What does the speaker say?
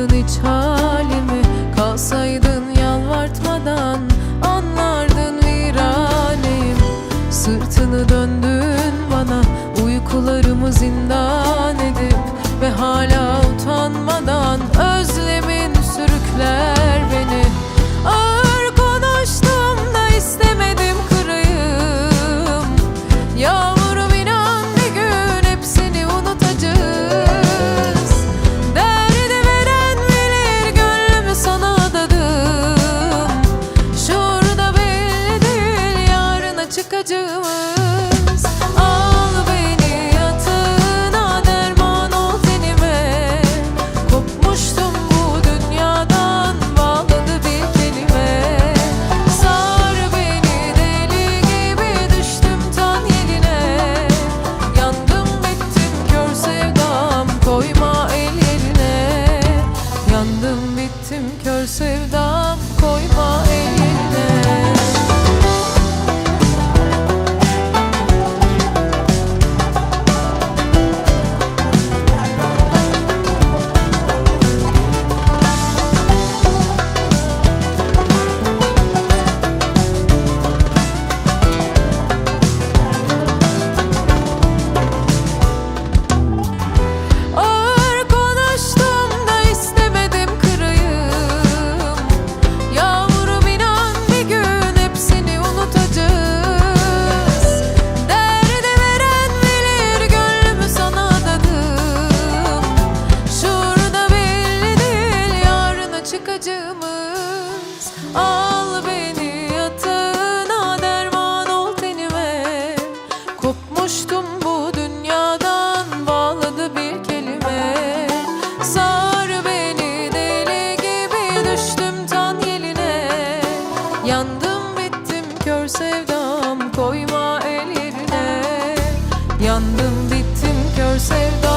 Sorsaydın hiç halimi? Kalsaydın yalvartmadan Anlardın viraneyim. Sırtını döndün bana Uykularımı zindan çıkacağız. Al beni yatağına derman ol tenime. Kopmuştum bu dünyadan bağladı bir kelime. Sar beni deli gibi düştüm tan yerine. Yandım bittim kör sevdam koyma el yerine. Yandım bittim kör sevdam. acımız Al beni yatağına derman ol tenime. Kopmuştum bu dünyadan bağladı bir kelime. Sar beni deli gibi düştüm tan yeline. Yandım bittim kör sevdam koyma el yerine Yandım bittim kör sevdam.